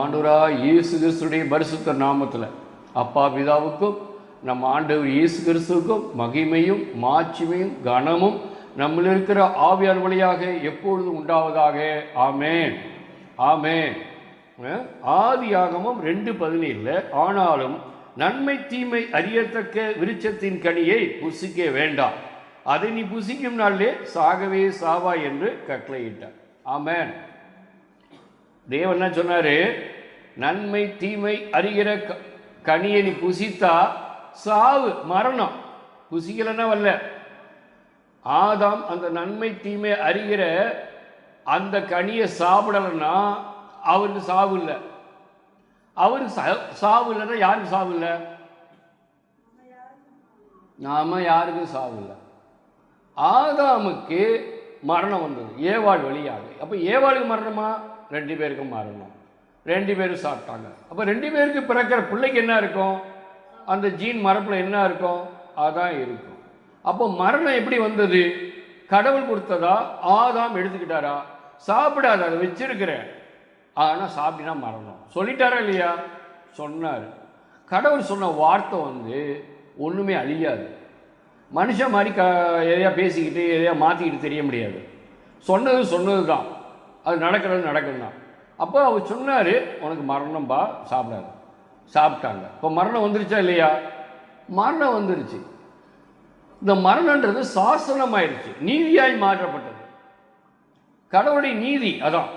ஆண்டவராக இயேசு கிறிஸ்துடைய பரிசுத்த நாமத்தில் அப்பா பிதாவுக்கும் நம்ம ஆண்டவர் இயேசு கிறிஸ்துவுக்கும் மகிமையும் மாட்சிமையும் கனமும் நம்மில் இருக்கிற ஆவியார் வழியாக எப்பொழுதும் உண்டாவதாக. ஆமேன். ஆமேன். ஆதியாகமும் ரெண்டு பதினேழில் ஆனாலும் நன்மை தீமை அறியத்தக்க விருட்சத்தின் கனியை புசிக்க வேண்டாம். அதை நீ புசிக்கும் நாளிலே சாகவே சாவா என்று கட்டளையிட்டார். ஆமேன். தேவன் என்ன சொன்னாரு? நன்மை தீமை அறிகிற க- கனியை நீ புசித்தா சாவு மரணம். புசிக்கலன்னா வரல. ஆதாம் அந்த நன்மை தீமை அறிகிற அந்த கனியை சாப்பிடலைன்னா அவருக்கு சாவு இல்லை. அவருக்கு சா- சாவு இல்லைன்னா யாருக்கு சாவு இல்லை? நாம யாருக்கும் சாவு இல்லை. ஆதாமுக்கு மரணம் வந்தது ஏவாள் வழியாக. அப்போ ஏவாளுக்கு மரணமா? ரெண்டு பேருக்கும் மாறணும். ரெண்டு பேரும் சாப்பிட்டாங்க. அப்போ ரெண்டு பேருக்கு பிறக்கிற பிள்ளைக்கு என்ன இருக்கும்? அந்த ஜீன் மரப்பில் என்ன இருக்கும்? அதான் இருக்கும். அப்போ மரணம் எப்படி வந்தது? கடவுள் கொடுத்ததா? ஆதாம் எடுத்துக்கிட்டாரா? சாப்பிடாத அதை வச்சிருக்கிறேன். ஆனால் சாப்பிட்டினா மரணம். சொல்லிட்டாரா இல்லையா? சொன்னார். கடவுள் சொன்ன வார்த்தை வந்து ஒன்றுமே அழியாது. மனுஷன் மாதிரி க எதையா பேசிக்கிட்டு எதையா மாற்றிக்கிட்டு தெரிய முடியாது. சொன்னது சொன்னது தான் அது நடக்கிறது நடக்கும் தான் அப்போ அவர் சொன்னார் உனக்கு மரணம்பா சாப்பிடாது. சாப்பிட்டாங்க. இப்போ மரணம் வந்துருச்சா இல்லையா? மரணம் வந்துருச்சு. இந்த மரணன்றது சாசனமாயிருச்சு. நீதியாய் மாற்றப்பட்டது. கடவுளுடைய நீதி அதான்.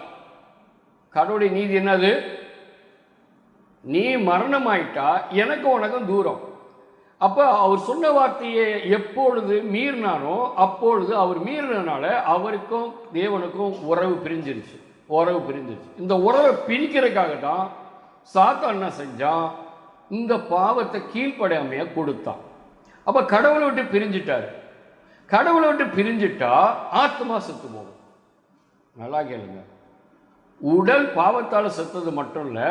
கடவுளுடைய நீதி என்னது? நீ மரணமாயிட்டா எனக்கும் உனக்கும் தூரம். அப்போ அவர் சொன்ன வார்த்தையை எப்பொழுது மீறினாரோ அப்பொழுது அவர் மீறினதுனால அவருக்கும் தேவனுக்கும் உறவு பிரிஞ்சிருச்சு. உறவு பிரிஞ்சிருச்சு. இந்த உறவை பிரிக்கிறதுக்காக தான் சாத்தா என்ன செஞ்சான்? இந்த பாவத்தை கீழ்ப்படையாமைய கொடுத்தான். அப்போ கடவுளை விட்டு பிரிஞ்சிட்டாரு. கடவுளை விட்டு பிரிஞ்சிட்டா ஆத்மா செத்து போகும். நல்லா கேளுங்க. உடல் பாவத்தால் செத்தது மட்டும் இல்லை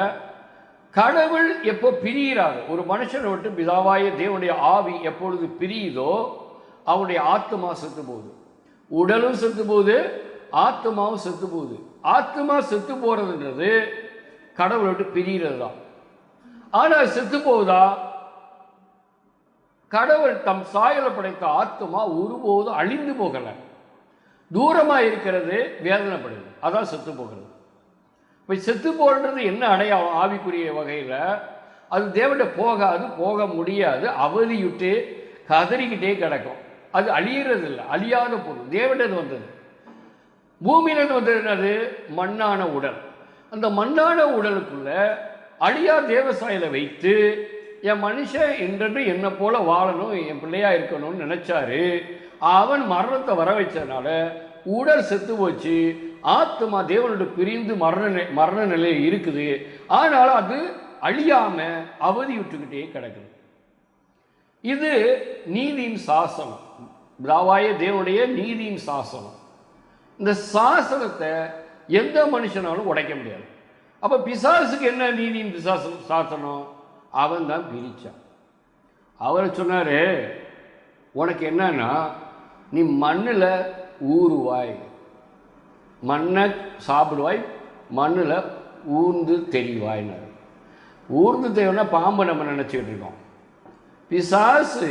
கடவுள் எப்போ பிரியிறாரு ஒரு மனுஷனை விட்டு பிதாவாய தேவனுடைய ஆவி எப்பொழுது பிரியுதோ அவனுடைய ஆத்மா செத்து போகுது உடலும் செத்து போகுது ஆத்மாவும் செத்து போகுது ஆத்மா செத்து போகிறதுன்றது கடவுளை விட்டு பிரிகிறது தான் ஆனால் செத்து போகுதா கடவுள் தம் சாயலை படைத்த ஆத்மா ஒருபோதும் அழிந்து போகலை. தூரமாக இருக்கிறது வேதனைப்படுது. அதான் செத்து போகிறது இப்போ செத்து போகிறது என்ன அடையாளம்? ஆவிக்குரிய வகையில் அது தேவன்கிட்ட போகாது போக முடியாது. அவதியுட்டு கதறிக்கிட்டே கிடக்கும். அது அழியறது இல்லை அழியாத பொருள். தேவன்டது வந்தது. பூமியிலிருந்து வந்தது என்னது? மண்ணான உடல். அந்த மண்ணான உடலுக்குள்ள அழியா தேவசாயில வைத்து என் மனுஷன் என்றென்று என்னை போல வாழணும் என் பிள்ளையா இருக்கணும்னு நினைச்சாரு. அவன் மரணத்தை வர வச்சதுனால உடல் செத்து போச்சு. ஆத்மா தேவனோட பிரிந்து மரண மரண நிலையில் இருக்குது. ஆனால் அது அழியாம அவதி விட்டுக்கிட்டே கிடக்குது. இது நீதியின் சாசனம். பிதாவாய தேவனுடைய நீதியின் சாசனம். இந்த சாசனத்தை எந்த மனுஷனாலும் உடைக்க முடியாது. அப்ப பிசாசுக்கு என்ன நீதியின் பிசாசம் சாசனம்? அவன் தான் பிரிச்சான். அவர் சொன்னாரு உனக்கு என்னன்னா நீ மண்ணில் ஊறுவாய். மண்ணை சாப்பிடுவாய் மண்ணில் ஊர்ந்து தெரிவாய்னார். ஊர்ந்து தெரியும்னா பாம்பை நம்ம நினச்சிக்கிட்டு இருக்கோம். பிசாசு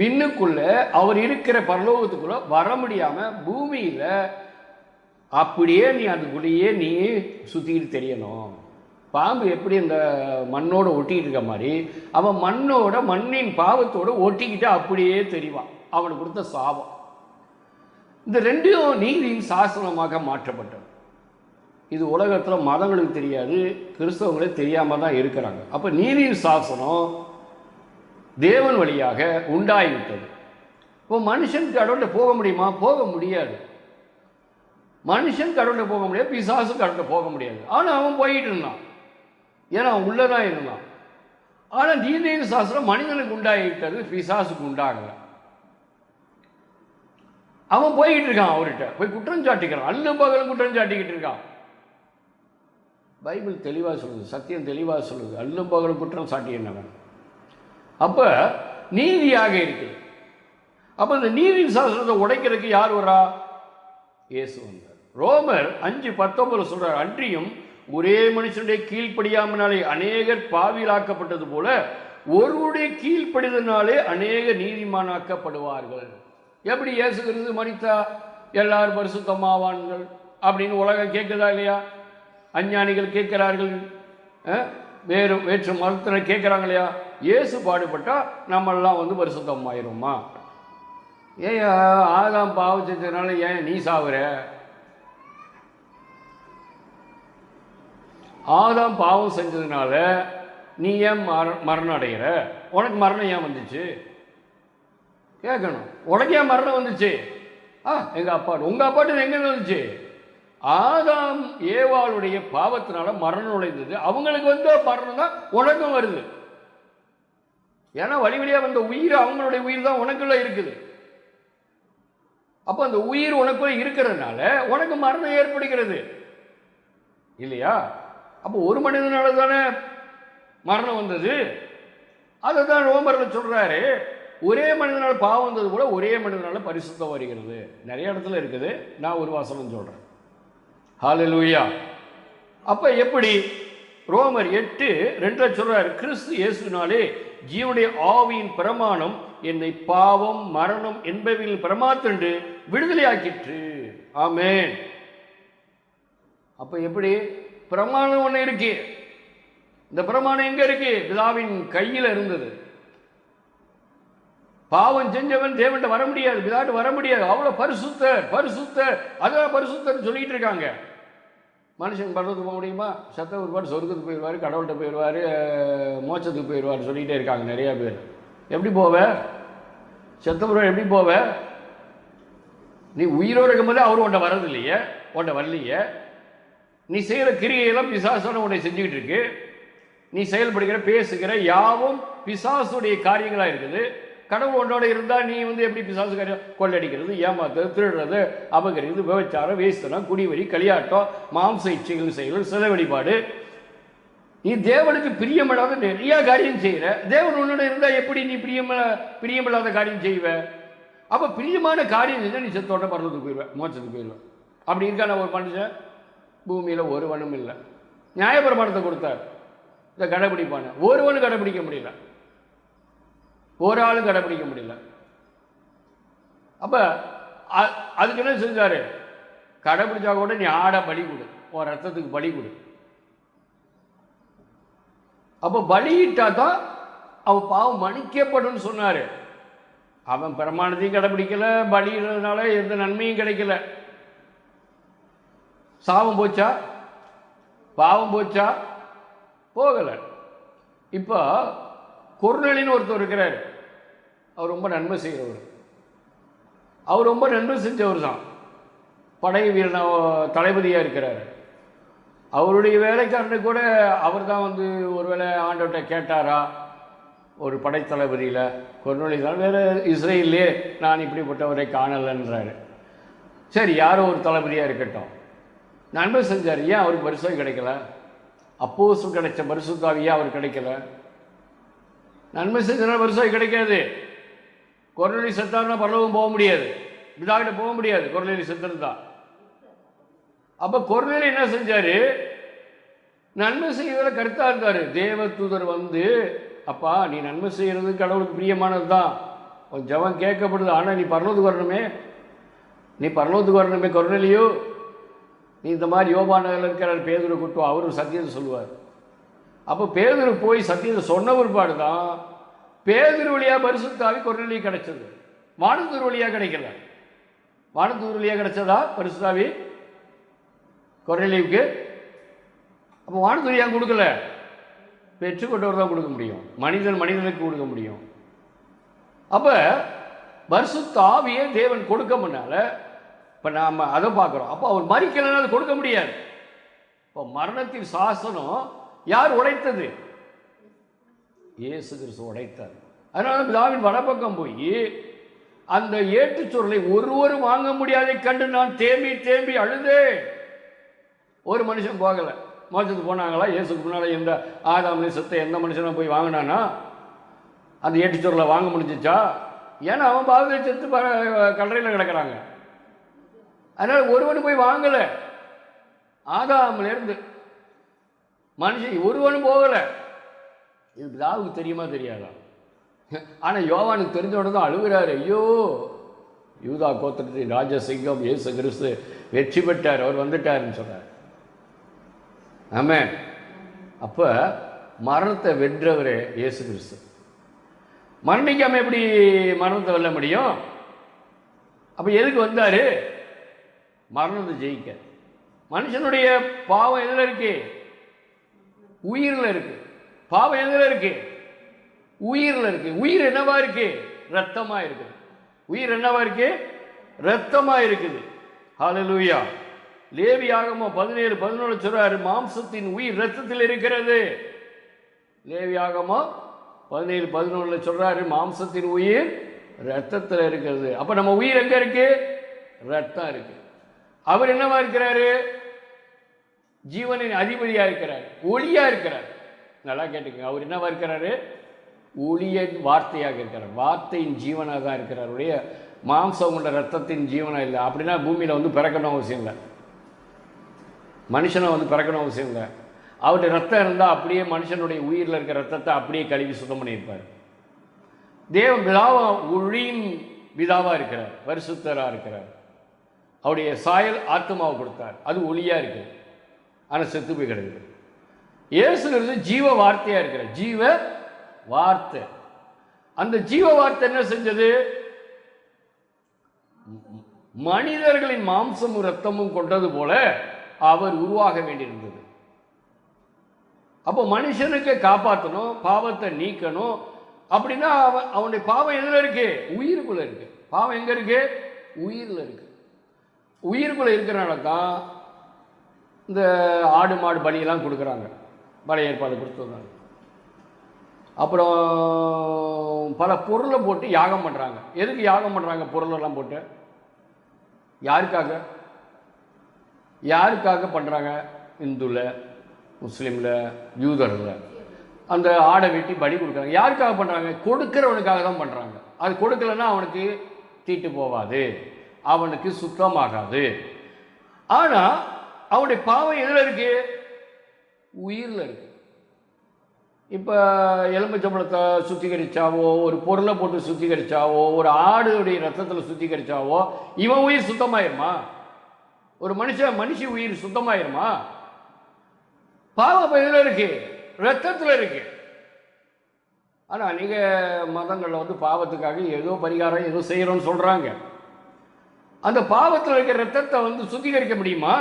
விண்ணுக்குள்ளே அவர் இருக்கிற பரலோகத்துக்குள்ளே வர முடியாமல் பூமியில் அப்படியே நீ அதுக்குள்ளேயே நீ சுற்றிக்கிட்டு தெரியணும். பாம்பு எப்படி அந்த மண்ணோட ஒட்டிக்கிட்டு இருக்க மாதிரி அவன் மண்ணோட மண்ணின் பாவத்தோடு ஒட்டிக்கிட்டு அப்படியே தெரிவான். அவனுக்கு கொடுத்த சாபம். இந்த ரெண்டையும் நீதியின் சாசனமாக மாற்றப்பட்டது. இது உலகத்தில் மதங்களுக்கு தெரியாது கிறிஸ்தவங்களே தெரியாமல் தான் இருக்கிறாங்க. அப்போ நீதியின் சாசனம் தேவன் வழியாக உண்டாகிவிட்டது. இப்போ மனுஷன் கடவுள்கிட்ட போக முடியுமா? போக முடியாது. மனுஷன் கடவுள்கிட்ட போக முடியாது பிசாசு கடவுள்கிட்ட போக முடியாது. ஆனால் அவன் போயிட்டு இருந்தான். ஏன்னா அவன் உள்ளதான் இருந்தான். ஆனால் நீதியின் சாஸ்திரம் மனிதனுக்கு உண்டாகிவிட்டது பிசாசுக்கு உண்டாகலை. அவன் போய்கிட்டு இருக்கான் அவர்கிட்ட. போய் குற்றம் சாட்டிக்கிறான். அல்லு பகலும் குற்றம் சாட்டிக்கிட்டு இருக்கான். பைபிள் தெளிவாக சொல்லுது சத்தியம் தெளிவாக சொல்லுது. அல்லும் பகலும் குற்றம் சாட்டி என்னவன் அப்போ நீதியாக இருக்குது அப்போ இந்த நீதி சாஸ்திரத்தை உடைக்கிறதுக்கு யார் வரா? இயேசு வந்தார். ரோமர் அஞ்சு பத்தொன்பது சொல்கிறார் அன்றியும் ஒரே மனுஷனுடைய கீழ்ப்படியாமனாலே அநேகர் பாவியலாக்கப்பட்டது போல ஒருவருடைய கீழ்ப்படிதனாலே அநேக நீதிமானாக்கப்படுவார்கள். எப்படி இயேசு கிறிஸ்து மறித்தா எல்லாரும் பரிசுத்தமாவான்கள் அப்படின்னு உலகம் கேட்குதா இல்லையா? அஞ்ஞானிகள் கேட்கிறார்கள். வேறு வேற்று மருத்துவர் கேட்குறாங்க இல்லையா? இயேசு பாடுபட்டால் நம்மெல்லாம் வந்து பரிசுத்தமாயிருமா? ஏயா ஆதாம் பாவம் செஞ்சதுனால ஏன் நீ சாவுற? ஆதாம் பாவம் செஞ்சதுனால நீ ஏன் மர மரணம் அடைகிற உனக்கு மரணம் ஏன் வந்துச்சு? கேட்கணும். உனக்கே மரணம் வந்துச்சு. ஆ எங்கள் அப்பாட்டு உங்கள் அப்பாட்டு எங்கே வந்துச்சு? ஆதாம் ஏவாளுடைய பாவத்தினால மரணம் நுழைந்தது அவங்களுக்கு வந்த மரணம் தான் உனக்கும் வருது. ஏன்னா வழி வழியாக வந்த உயிர் அவங்களுடைய உயிர் தான் உனக்குள்ள இருக்குது. அப்போ அந்த உயிர் உனக்குள்ள இருக்கிறதுனால உனக்கு மரணம் ஏற்படுகிறது. இல்லையா? அப்போ ஒரு மனிதனால தானே மரணம் வந்தது. அதை தான் ரோமரில் சொல்கிறாரு ஒரே மனிதனால் பாவம் வந்தது கூட ஒரே மனிதனால் பரிசுத்தம் வருகிறது. நிறைய இடத்துல இருக்குது. நான் ஒரு வாசனம் சொல்கிறேன் ஹalleluya அப்போ எப்படி? ரோமர் எட்டு ரெண்டுல சொல்றாரு கிறிஸ்து இயேசுனாலே ஜீவனுடைய ஆவியின் பிரமாணம் என்னை பாவம் மரணம் என்பவையில் பிரமாத்தண்டு விடுதலையாக்கிற்று. ஆமேன். அப்போ எப்படி? பிரமாணம் ஒன்று இருக்கு. இந்த பிரமாணம் எங்கே இருக்கு? பிதாவின் கையில் இருந்தது. பாவம் செஞ்சவன் தேவன்ட்ட வர முடியாது விதாட்டு வர முடியாது. அவ்வளோ பரிசுத்தர் பரிசுத்தர். அதான் பரிசுத்தர் சொல்லிட்டு இருக்காங்க. மனுஷன் பரலத்துக்கு போக முடியுமா? சத்த ஒருபாடு சொர்க்கத்துக்கு போயிடுவார் கடவுள்கிட்ட போயிடுவார் மோட்சத்துக்கு போயிடுவார் சொல்லிகிட்டே இருக்காங்க நிறைய பேர். எப்படி போவ? செத்தபுரம் எப்படி போவ? நீ உயிரோடு இருக்கும்போது அவர் உன்ட்ட வர்றது இல்லையே உன்ட்ட வரலையே. நீ செய்கிற கிரியையெல்லாம் பிசாசான உன்னை செஞ்சுக்கிட்டு இருக்கு. நீ செயல்படுகிற பேசுகிற யாவும் பிசாசுடைய காரியங்களாக இருக்குது. கடவுள் உன்னோட இருந்தால் நீ வந்து எப்படி பிசாசு காரியம் கொள்ளடிக்கிறது ஏமாத்துறது திருடுறது அபகரிக்கிறது விபச்சாரம் வேஸ்தனம் குடிவரி களியாட்டம் மாம்ச இச்சைகள் செயல்கள் சில வழிபாடு. நீ தேவனுக்கு பிரியமில்லாத நிறைய காரியம் செய்கிற தேவன் உன்னோட இருந்தால் எப்படி நீ பிரியம பிரியமில்லாத காரியம் செய்வ? அப்போ பிரியமான காரியம் செஞ்சால் நீ செத்தோட பரவத்துக்கு போயிடுவ மோச்சத்துக்கு போயிடுவேன் அப்படி இருக்கான ஒரு மனுஷன்? பூமியில் ஒருவனும் இல்லை. நியாயப்பிரமாணத்தை கொடுத்தார். இதை கடைபிடிப்பான. ஒருவனும் கடைபிடிக்க முடியல. ஒரு ஆளும் கடைபிடிக்க முடியல. அப்போ அதுக்கு என்ன செஞ்சார்? கடைபிடிச்சா கூட நீ ஆட பலி கொடு உன் ரத்தத்துக்கு பலி கொடு. அப்போ பலியிட்டா தான் அவன் பாவம் மன்னிக்கப்படும் சொன்னார். அவன் பிரமாணத்தையும் கடைபிடிக்கல பலியிடுறதுனால எந்த நன்மையும் கிடைக்கல. சாபம் போச்சா? பாவம் போச்சா? போகலை. இப்போ கொர்நலின்னு ஒருத்தர் இருக்கிறார். அவர் ரொம்ப நன்மை செய்கிறவர். அவர் ரொம்ப நன்மை செஞ்சவர் தான். படை வீரன தளபதியாக இருக்கிறார். அவருடைய வேலைக்காரனு கூட அவர் தான் வந்து ஒருவேளை ஆண்டவர்கிட்ட கேட்டாரா? ஒரு படைத்தளபதியில் கொர்நொலி தான் வேறு இஸ்ரேல்லே நான் இப்படிப்பட்டவரை காணலைன்றாரு. சரி யாரோ ஒரு தளபதியாக இருக்கட்டும். நன்மை செஞ்சார். ஏன் அவருக்கு பரிசு கிடைக்கல? அப்போசு கிடைச்ச பரிசுத்தாவி அவர் கிடைக்கல? நன்மை செஞ்சனால வருஷம் கிடைக்காது. குரலி செத்தாருன்னா பரலோகம் போக முடியாது. பிதாகிட்ட போக முடியாது குரலி செத்திருந்தா அப்போ குரலி என்ன செஞ்சார்? நன்மை செய்வதில் கருத்தாக இருந்தார். தேவ தூதர் வந்து அப்பா நீ நன்மை செய்கிறது கடவுளுக்கு பிரியமானது தான் உன் ஜெபம் கேட்கப்படுது. ஆனால் நீ பரலோத்துக்கு வரணுமே. நீ பரலோத்துக்கு வரணுமே கொரலியோ நீ இந்த மாதிரி யோபா நகரில் இருக்கிறார் பேதுரு கூட்டம் அவரும் சத்தியத்தை சொல்லுவார். அப்போ பேதுரு போய் சத்தியத்தை சொன்ன பிற்பாடு தான் பேதுரு வழியா பரிசுத்தாவி கொரலி கிடைச்சது. வானத்தூர் வழியாக கிடைக்கல. வானத்தூர் வழியா கிடைச்சதா? பரிசுத்தாவி கொரலிவுக்கு அப்போ வானத்தூர் ஏன் கொடுக்கல? பெற்றுக்கொண்டவர் தான் கொடுக்க முடியும். மனிதன் மனிதனுக்கு கொடுக்க முடியும். அப்போ பரிசுத்த ஆவியை தேவன் கொடுக்க முன்னால இப்போ நாம் அதை பார்க்குறோம். அப்போ அவர் மறிக்கலைன்னா அது கொடுக்க முடியாது. இப்போ மரணத்தின் சாசனம் யார் உடைத்தது? இயேசு கிறிஸ்து உடைத்தார். அதனால பிதாவின் வடப்பக்கம் போய் அந்த ஏட்டுச் சுருளை ஒருவரும் வாங்க முடியாதை கண்டு நான் தேம்பி தேம்பி அழுதேன். ஒரு மனுஷன் போகலை. மோசத்துக்கு போனாங்களா? இயேசுக்கு முன்னால் எந்த ஆதாம் சத்தை எந்த மனுஷனும் போய் வாங்கினானா? அந்த ஏட்டுச்சொருளை வாங்க முடிஞ்சிச்சா? ஏன்னா அவன் பாவத்தை செத்து கல்லறையில் கிடக்கிறாங்க. அதனால் ஒருவன் போய் வாங்கலை. ஆதாமிலேருந்து மனுஷன் ஒருவனும் போகலை. இது பிதாவுக்கு தெரியுமா தெரியாதா? ஆனால் யோவானுக்கு தெரிஞ்ச உடனே தான் அழுகிறாரு. ஐயோ யூதா கோத்திரத்தின் ராஜசிங்கம் இயேசு கிறிஸ்து வெற்றி பெற்றார் அவர் வந்துட்டாருன்னு சொன்னார் ஆமே அப்போ மரணத்தை வென்றவர் இயேசு கிறிஸ்து. மரணிக்காமல் எப்படி மரணத்தை வெல்ல முடியும்? அப்போ எதுக்கு வந்தார்? மரணத்தை ஜெயிக்க. மனுஷனுடைய பாவம் எதில் இருக்கு? உயிரில் இருக்கு. பாவம் எதில் இருக்கு? உயிரில் இருக்கு. உயிர் என்னவா இருக்கு? ரத்தமா இருக்குது. உயிர் என்னவா இருக்கு? ரத்தமா இருக்குது. ஹாலலூயா லேவி ஆகமோ பதினேழு பதினொன்று சொல்றாரு மாம்சத்தின் உயிர் ரத்தத்தில் இருக்கிறது. லேவி ஆகமோ பதினேழு பதினொன்றுல சொல்றாரு மாம்சத்தின் உயிர் ரத்தத்தில் இருக்கிறது. அப்போ நம்ம உயிர் எங்கே இருக்கு? ரத்தம் இருக்கு. அவர் என்னவா இருக்கிறாரு? ஜீவனின் அதிபதியாக இருக்கிறார் ஒளியாக இருக்கிறார். நல்லா கேட்டுக்கங்க அவர் என்னவா இருக்கிறாரு? ஒளியின் வார்த்தையாக இருக்கிறார். வார்த்தையின் ஜீவனாக தான் இருக்கிறார். உடைய மாம்சம் கொண்ட ரத்தத்தின் ஜீவனாக இல்லை. அப்படின்னா பூமியில் வந்து பிறக்கணும் அவசியம் இல்லை. மனுஷனை வந்து பிறக்கணும் அவசியம் இல்லை. அவருடைய ரத்தம் இருந்தால் அப்படியே மனுஷனுடைய உயிரில் இருக்கிற ரத்தத்தை அப்படியே கழுவி சுத்தம் பண்ணியிருப்பார். தேவ பிதாவா ஒளியின் விதாவாக இருக்கிறார். வரிசுத்தராக இருக்கிறார். அவருடைய சாயல் ஆத்மாவை கொடுத்தார். அது ஒளியாக இருக்குது. ஆனால் செத்து போய் கிடக்குது. இயேசுங்கிறது ஜீவ வார்த்தையாக இருக்கிற ஜீவ வார்த்தை. அந்த ஜீவ வார்த்தை என்ன செஞ்சது? மனிதர்களின் மாம்சமும் ரத்தமும் கொண்டது போல அவர் உருவாக வேண்டியிருந்தது. அப்போ மனுஷனுக்கு காப்பாற்றணும் பாவத்தை நீக்கணும். அப்படின்னா அவன் அவனுடைய பாவம் எதில் இருக்கு? உயிருக்குள்ள இருக்கு. பாவம் எங்கே இருக்கு? உயிரில் இருக்கு. உயிருக்குள்ள இருக்கிறனால தான் இந்த ஆடு மாடு பலியெல்லாம் கொடுக்குறாங்க. பல ஏற்பாடு கொடுத்துருந்தாங்க அப்புறம் பல பொருளை போட்டு யாகம் பண்ணுறாங்க எதுக்கு யாகம் பண்ணுறாங்க பொருளெல்லாம் போட்டு? யாருக்காக? யாருக்காக பண்ணுறாங்க இந்துவில் முஸ்லீமில் யூதரில் அந்த ஆடை வெட்டி பலி கொடுக்குறாங்க. யாருக்காக பண்ணுறாங்க கொடுக்கிறவனுக்காக தான் பண்ணுறாங்க அது கொடுக்கலன்னா அவனுக்கு தீட்டு போவாது. அவனுக்கு சுத்தமாகாது. ஆனால் அவனுடைய பாவம் எதில் இருக்கு? உயிரில் இருக்கு. இப்போ எலும்புச்சம்பளத்தை சுத்திகரிச்சாவோ ஒரு பொருளை போட்டு சுத்திகரிச்சாவோ ஒரு ஆடுடைய ரத்தத்தில் சுத்திகரிச்சாவோ இவன் உயிர் சுத்தமாயிருமா? ஒரு மனுஷன் மனுஷி உயிர் சுத்தமாயிருமா? பாவம் அப்ப இருக்கு? ரத்தத்தில் இருக்கு. ஆனால் அநேக மதங்களில் வந்து பாவத்துக்காக ஏதோ பரிகாரம் ஏதோ செய்கிறோன்னு சொல்கிறாங்க அந்த பாவத்தில் இருக்கிற ரத்தத்தை வந்து சுத்திகரிக்க முடியுமா?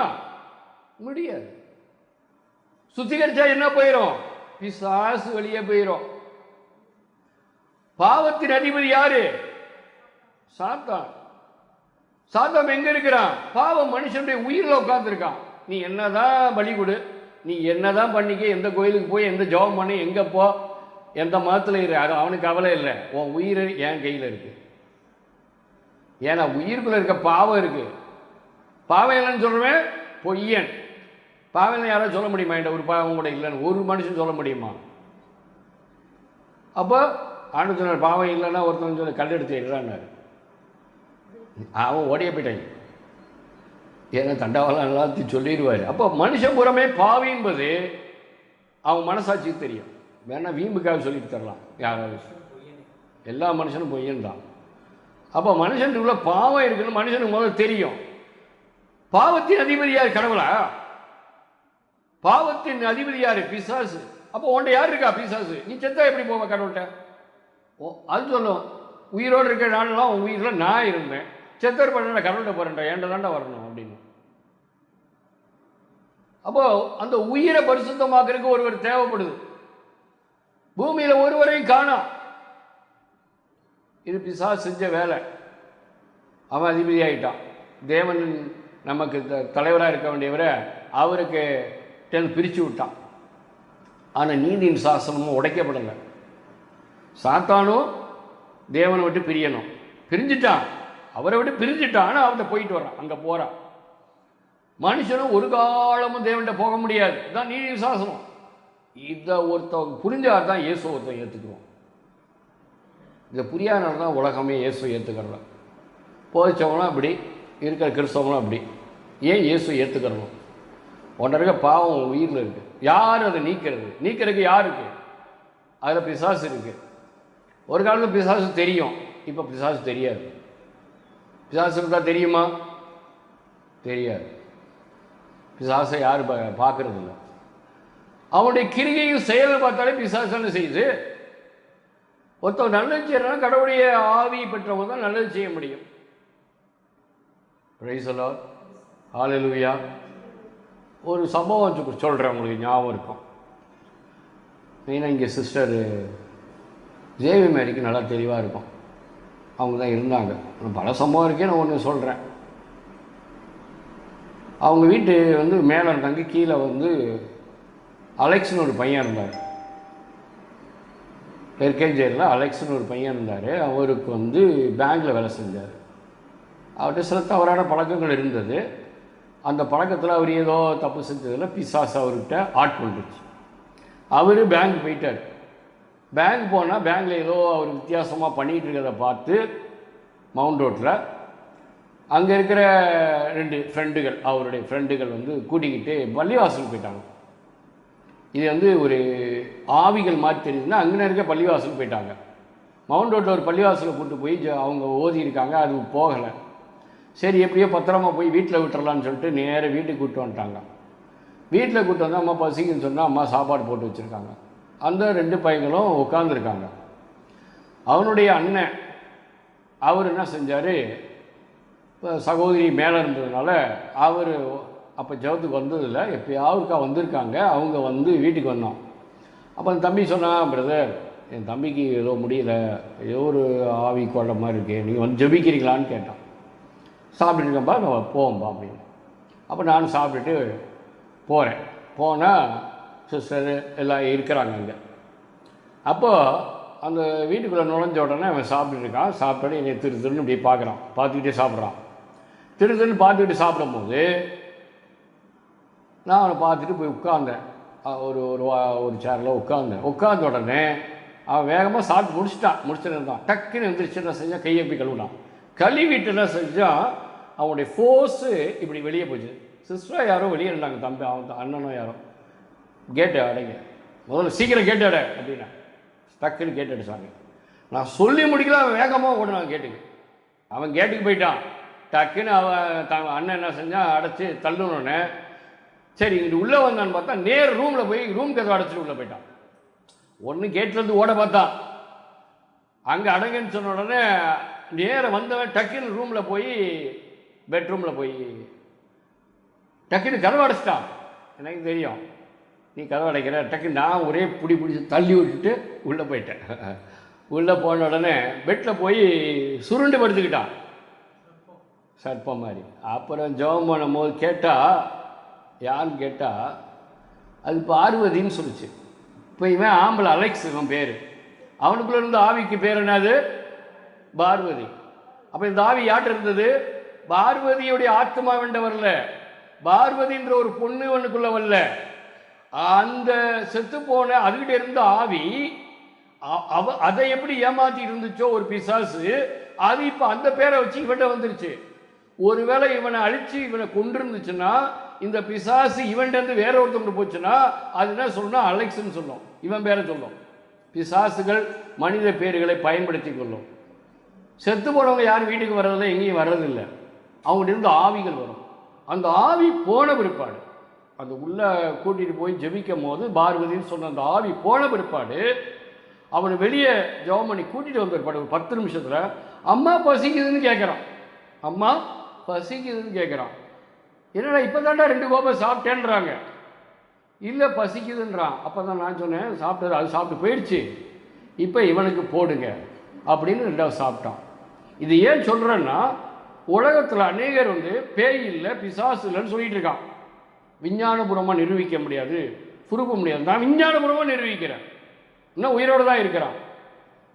முடியாது. சுத்திகரிச்சா என்ன போயிடும் பிசாசு வெளியே போயிடும் பாவத்தின் அதிபதி யாரு? சாத்தான். சாத்தான் எங்க இருக்கிறான்? பாவம் மனுஷனுடைய உயிரில் உட்கார்ந்துருக்கான். நீ என்னதான் பலி கொடு. நீ என்னதான் பண்ணிக்க எந்த கோயிலுக்கு போய் எந்த ஜெபம் பண்ணி எங்க போ எந்த மதத்தில் இரு. அது அவனுக்கு கவலை இல்லை. உன் உயிர் என் கையில் இருக்கு. ஏன்னா உயிருக்குள்ள இருக்க பாவம் இருக்கு. பாவம் இல்லைன்னு சொல்றேன் பொய்யன். பாவம் யாராவது சொல்ல முடியுமா? என்கிட்ட ஒரு பாவம் கூட இல்லைன்னு ஒரு மனுஷன் சொல்ல முடியுமா? அப்போ ஆண்டு சொன்னார் பாவம் இல்லைன்னா ஒருத்தன் சொல்லி கல் எடுத்து எடுறான்னாரு அவன் ஓடிய போயிட்டாங்க. ஏன்னா தண்டவாளம் எல்லாத்தையும் சொல்லிடுவார். அப்போ மனுஷன் புறமே பாவி என்பது அவன் மனசாட்சிக்கு தெரியும். வேணால் வீம்புக்காக சொல்லிட்டு தரலாம். யாராவது எல்லா மனுஷனும் பொய்யன் தான். அப்போ மனுஷனுக்குள்ள பாவம் இருக்குன்னு மனுஷனுக்கு முதல்ல தெரியும். பாவத்தின் அதிபதி யார் கடவுளா? பாவத்தின் அதிபதி யாரு? பிசாசு. அப்போ உன்ட்ட யார் இருக்கா பிசாசு? நீ செத்தா எப்படி போவ கடவுள்கிட்ட? ஓ அது சொல்லும். உயிரோடு இருக்கிற நாளெல்லாம் உன் உயிரில் நான் இருந்தேன். செத்தர் பண்ண கடவுள்கிட்ட போறேன்டா ஏன்டா தாண்டா வரணும் அப்படின்னு. அப்போ அந்த உயிரை பரிசுத்தமாக்குறதுக்கு ஒருவர் தேவைப்படுது. பூமியில் ஒருவரையும் காணும். இது பிசா செஞ்ச வேலை. அவன் அதிபதி ஆகிட்டான் தேவன் நமக்கு த- தலைவராக இருக்க வேண்டியவரை அவருக்கு டென் பிரித்து விட்டான். ஆனால் நீதியின் சாசனமும் உடைக்கப்படலை. சாத்தானும் தேவனை விட்டு பிரியணும். பிரிஞ்சிட்டான். அவரை விட்டு பிரிஞ்சிட்டான். ஆனால் அவன்கிட்ட போயிட்டு வரான் அங்கே போகிறான் மனுஷனும் ஒரு காலமும் தேவன்கிட்ட போக முடியாது. இதான் நீதி சாசனம். இதை ஒருத்தவங்க புரிஞ்சா தான் இயேசு ஒருத்தன் ஏற்றுக்குவோம் இதை புரியாதனால தான் உலகமே இயேசு ஏற்றுக்கிறோம் போதிச்சவங்களும் அப்படி இருக்கிற கிறிஸ்தவங்களும் அப்படி. ஏன் இயேசு ஏற்றுக்கிறோம் ஒன்றரை இருக்க பாவம் உன் உயிரில் இருக்கு. யார் அதை நீக்கிறது நீக்கிறதுக்கு யாருக்கு அதில் பிசாசு இருக்கு. ஒரு காலத்தில் பிசாசு தெரியும். இப்போ பிசாசு தெரியாது. பிசாசு இருந்தால் தெரியுமா? தெரியாது. பிசாசை யார் பா பார்க்கறது இல்லை. அவனுடைய கிரிகையும் செயல் பார்த்தாலே பிசாசு என்ன செய்யுது. ஒருத்தர் நல்லது செய்யறதுனா கடவுளுடைய ஆவி பெற்றவங்க தான் நல்லது செய்ய முடியும். பிரைசலோ ஹalleluya ஒரு சம்பவம் சொல்கிறேன் உங்களுக்கு ஞாபகம் இருக்கும். மெயினாக இங்கே சிஸ்டர் ஜேவி மேரிக்கு நல்லா தெளிவாக இருக்கும். அவங்க தான் இருந்தாங்க. பல சம்பவம் இருக்கே நான் ஒன்று சொல்கிறேன் அவங்க வீட்டு வந்து மேலே இருந்தாங்க கீழே வந்து அலெக்ஸ்னு ஒரு பையன் இருந்தார். எல்கேஜியில் அலெக்ஸ்னு ஒரு பையன் இருந்தார். அவருக்கு வந்து பேங்கில் வேலை செஞ்சார். அவர்கிட்ட சில தவறான பழக்கங்கள் இருந்தது. அந்த பழக்கத்தில் அவர் ஏதோ தப்பு செஞ்சதில் பிசாஸ் அவர்கிட்ட ஆட்கொண்டுச்சு அவர் பேங்க் போயிட்டார். பேங்க் போனால் பேங்கில் ஏதோ அவர் வித்தியாசமாக பண்ணிகிட்டு இருக்கிறத பார்த்து மவுண்ட் ரோட்டில் அங்கே இருக்கிற ரெண்டு ஃப்ரெண்டுகள் அவருடைய ஃப்ரெண்டுகள் வந்து கூட்டிக்கிட்டு பள்ளிவாசல் போயிட்டாங்க. இது வந்து ஒரு ஆவிகள் மாதிரி தெரியுதுன்னா அங்கே இருக்க பள்ளிவாசல் போயிட்டாங்க. மவுண்ட் ரோட்டில் ஒரு பள்ளிவாசலை கூட்டு போய் ஜ- அவங்க ஓதி இருக்காங்க அது போகலை. சரி எப்படியோ பத்திரமா போய் வீட்டில் விட்டுறலான்னு சொல்லிட்டு நேராக வீட்டுக்கு கூப்பிட்டு வந்துட்டாங்க. வீட்டில் கூப்பிட்டு வந்தால் அம்மா பசிக்குன்னு சொன்னால் அம்மா சாப்பாடு போட்டு வச்சுருக்காங்க. அந்த ரெண்டு பையங்களும் உட்காந்துருக்காங்க அவனுடைய அண்ணன் அவர் என்ன செஞ்சார்? சகோதரி மேலே இருந்ததுனால அவர் அப்போ ஜெபத்துக்கு வந்ததில்லை. எப்பயாவதுக்கா வந்திருக்காங்க. அவங்க வந்து வீட்டுக்கு வந்தோம். அப்போ அந்த தம்பி சொன்னான் பிரதர் என் தம்பிக்கு ஏதோ முடியல. ஏதோ ஒரு ஆவி கொண்ட மாதிரி இருக்கு. நீங்கள் வந்து ஜெபிக்கிறீங்களான்னு கேட்டான். சாப்பிட்டுருக்கப்பா நான் போவோம்ப்பா அப்படின்னு. அப்போ நான் சாப்பிட்டுட்டு போகிறேன் போனால் சிஸ்டர் எல்லாம் இருக்கிறாங்க இங்கே. அப்போது அந்த வீட்டுக்குள்ளே நுழைஞ்ச உடனே அவன் சாப்பிட்டுட்டு இருக்கான் சாப்பிட்டு என்னை திரு திருன்னு இப்படி பார்க்குறான். பார்த்துக்கிட்டே சாப்பிட்றான். திரு திருன்னு பார்த்துக்கிட்டு சாப்பிடும்போது நான் அவனை பார்த்துட்டு போய் உட்காந்தேன் ஒரு ஒரு வா- ஒரு சேரில் உட்காந்தேன் உட்காந்த உடனே அவன் வேகமாக சாப்பிட்டு முடிச்சிட்டான். முடிச்சுட்டு இருந்தான் டக்குன்னு எந்திரிச்சு என்ன செஞ்சால் கையை போய் கழுவினான். கழுவிட்டு என்ன செஞ்சான் அவனுடைய ஃபோர்ஸு இப்படி வெளியே போச்சு. சிஸ்டராக யாரோ வெளியே இருந்தாங்க தம்பி அவன் அண்ணனும் யாரோ. கேட்டு அடைங்க. முதல்ல சீக்கிரம் கேட்டு அடை அப்படின்னா டக்குன்னு கேட்டு அடிச்சாங்க. நான் சொல்லி முடிக்கல அவன் வேகமாக ஓடினான் கேட்டுக்கு அவன் கேட்டுக்கு போயிட்டான். டக்குன்னு அவன் த அண்ணன் என்ன செஞ்சான் அடைச்சி தள்ளுனோடனே சரி இங்கிட்டு உள்ளே வந்தான்னு பார்த்தா நேர் ரூமில் போய் ரூம் கதவை அடைச்சிட்டு உள்ளே போயிட்டான். ஒன்று கேட்லேருந்து ஓட பார்த்தான். அங்கே அடங்குன்னு சொன்ன உடனே நேரம் வந்தவன் டக்குன்னு ரூமில் போய் பெட்ரூமில் போய் டக்குன்னு கதவை அடைச்சிட்டான். எனக்கு தெரியும். நீ கதவை அடைக்கிற டக்குன்னு நான் ஒரே பிடி பிடிச்சி தள்ளி விட்டுட்டு உள்ளே போயிட்டேன். உள்ளே போன உடனே பெட்டில் போய் சுருண்டு படுத்துக்கிட்டான். சர்ப்பம் மாதிரி. அப்புறம் ஜெபம் பண்ணும் போது கேட்டால் யாருன்னு கேட்டால் அது பார்வதின்னு சொல்லுச்சு. இப்போ இவன் ஆம்பளை அலெக்ஸ் இவன் பேர். அவனுக்குள்ளே இருந்த ஆவிக்கு பேர் என்னது? பார்வதி. அப்ப இந்த ஆவி யாட்டு இருந்தது? பார்வதியுடைய ஆத்மா வரல. பார்வதின்ற ஒரு பொண்ணு ஒண்ணுக்குள்ள வரல. அந்த செத்து போன அதுகிட்ட இருந்த ஆவி அவ அதை எப்படி ஏமாத்தி இருந்துச்சோ ஒரு பிசாசு அது இப்போ அந்த பேரை வச்சு இவன்கிட்ட வந்துருச்சு. ஒருவேளை இவனை அழிச்சு இவனை கொண்டிருந்துச்சுன்னா இந்த பிசாசு இவன்கிட்ட வேற ஒருத்தவங்க போச்சுன்னா அது என்ன சொல்லணும் அலெக்ஸ்ன்னு சொல்லும். இவன் பேரை சொல்லும். பிசாசுகள் மனித பேர்களை பயன்படுத்தி கொள்ளும். செத்து போனவங்க யாரும் வீட்டுக்கு வர்றதில்ல எங்கேயும் வர்றதில்லை. அவங்கள்டிருந்து ஆவிகள் வரும். அந்த ஆவி போன பிற்பாடு அந்த உள்ளே கூட்டிகிட்டு போய் ஜெபிக்கும் போது பார்வதின்னு சொன்ன அந்த ஆவி போன பிற்பாடு அவனை வெளியே ஜெபம் பண்ணி கூட்டிகிட்டு வந்த பிற்பாடு ஒரு பத்து நிமிஷத்தில் அம்மா பசிக்குதுன்னு கேட்குறான் அம்மா பசிக்குதுன்னு கேட்குறான் என்னடா இப்போ ரெண்டு கோபம் சாப்பிட்டேன்றாங்க. இல்லை பசிக்குதுன்றான். அப்போ தான் நான் சொன்னேன் சாப்பிட்டது அது சாப்பிட்டு போயிடுச்சு. இப்போ இவனுக்கு போடுங்க. அப்படின்னு ரெண்டாவது சாப்பிட்டான். இது ஏன் சொல்கிறேன்னா உலகத்தில் அநேகர் வந்து பேய் இல்லை பிசாசு இல்லைன்னு சொல்லிட்டு இருக்கான். விஞ்ஞானபூர்வமாக நிரூபிக்க முடியாது புருப்ப முடியாது. நான் விஞ்ஞானபூர்வமாக நிரூபிக்கிறேன். இன்னும் உயிரோடு தான் இருக்கிறான்.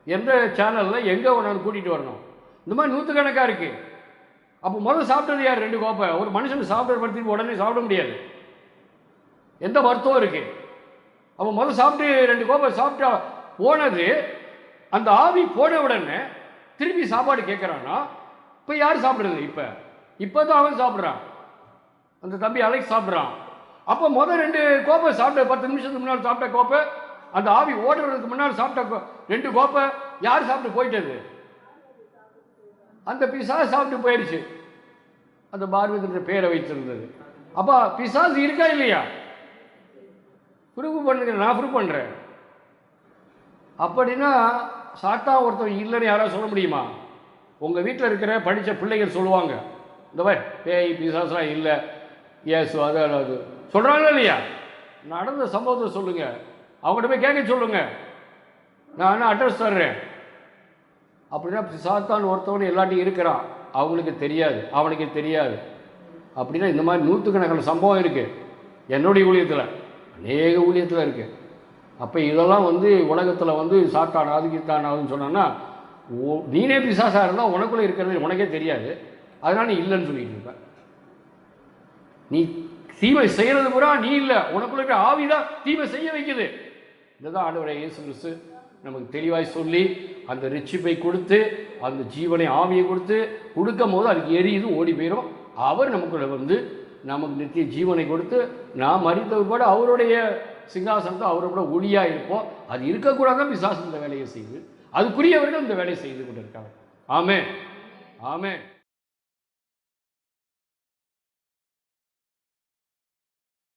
எந்த சேனலில் எங்கே ஒன்று கூட்டிகிட்டு வரணும். இந்த மாதிரி நூற்றுக்கணக்காக இருக்குது அப்போ முதல்ல சாப்பிட்டது யார்? ரெண்டு கோப்பை. ஒரு மனுஷன் சாப்பிட்ற படுத்திட்டு உடனே சாப்பிட முடியாது. எந்த மருத்துவம் இருக்குது அப்போ முதல்ல சாப்பிட்டு ரெண்டு கோப்பை சாப்பிட்டா போனது அந்த ஆவி போன உடனே திருப்பி சாப்பாடு கேட்குறான்னா இப்போ யார் சாப்பிட்றது? இப்போ. இப்போ தான் அவன் சாப்பிட்றான். அந்த தம்பி அலைக் சாப்பிட்றான். அப்போ முதல் ரெண்டு கோப்பை சாப்பிட்ட பத்து நிமிஷத்துக்கு முன்னால் சாப்பிட்ட கோப்பை அந்த ஆவி ஓடுறதுக்கு முன்னால் சாப்பிட்ட கோ- ரெண்டு கோப்பை யார் சாப்பிட்டு போயிட்டது? அந்த பிசா சாப்பிட்டு போயிடுச்சு அந்த பார்வதின்ற பேரை வைத்திருந்தது. அப்போ பிசாசு இருக்கா இல்லையா? ப்ரூவ் பண்ணுங்க நான் ப்ரூவ் பண்ணுறேன் அப்படின்னா சாத்தா ஒருத்தன் இல்லைன்னு யாராவது சொல்ல முடியுமா? உங்கள் வீட்டில் இருக்கிற படித்த பிள்ளைகள் சொல்லுவாங்க. இந்த மாதிரி பேய் பிசாசெலாம் இல்லை. ஏசு அது அது, சொல்கிறாங்களா இல்லையா? நடந்த சம்பவத்தை சொல்லுங்கள் அவங்ககிட்ட போய் கேட்க சொல்லுங்கள் நான் அட்ரஸ் தர்றேன்? அப்படின்னா சாத்தான் ஒருத்தவன் எல்லாட்டையும் இருக்கிறான். அவங்களுக்கு தெரியாது. அவனுக்கு தெரியாது. அப்படின்னா இந்த மாதிரி நூற்றுக்கணக்கான சம்பவம் இருக்குது என்னுடைய ஊழியத்தில் அநேக ஊழியத்தில் இருக்குது அப்போ இதெல்லாம் வந்து உலகத்தில் வந்து சாத்தானாவது கீத்தானாதுன்னு சொன்னோன்னா ஓ- நீனே பிசாசாக இருந்தால் உனக்குள்ளே இருக்கிறது உனக்கே தெரியாது. அதனால் நீ இல்லைன்னு சொல்லிட்டு இருப்ப. நீ தீமை செய்கிறது பூரா நீ இல்லை. உனக்குள்ள இருக்கிற ஆவி தான் தீமை செய்ய வைக்குது. இதுதான் ஆண்டவரை இயேசு கிறிஸ்து நமக்கு தெளிவாய் சொல்லி அந்த ரிச்சிப்பை கொடுத்து அந்த ஜீவனை ஆவியை கொடுத்து கொடுக்கும் போது அதுக்கு எரியுது ஓடி போயிடும் அவர் நமக்குள்ள வந்து நமக்கு நித்திய ஜீவனை கொடுத்து நாம் மறித்தவர் கூட அவருடைய சிங்காசனத்தை அவரை கூட ஒளியாக இருப்போம். அது இருக்கக்கூடாதான் பிசாசு இந்த வேலையை செய்யுது அதுக்குரியவர்கள் இந்த வேலையை செய்து கொண்டிருக்காங்க. ஆமே ஆமே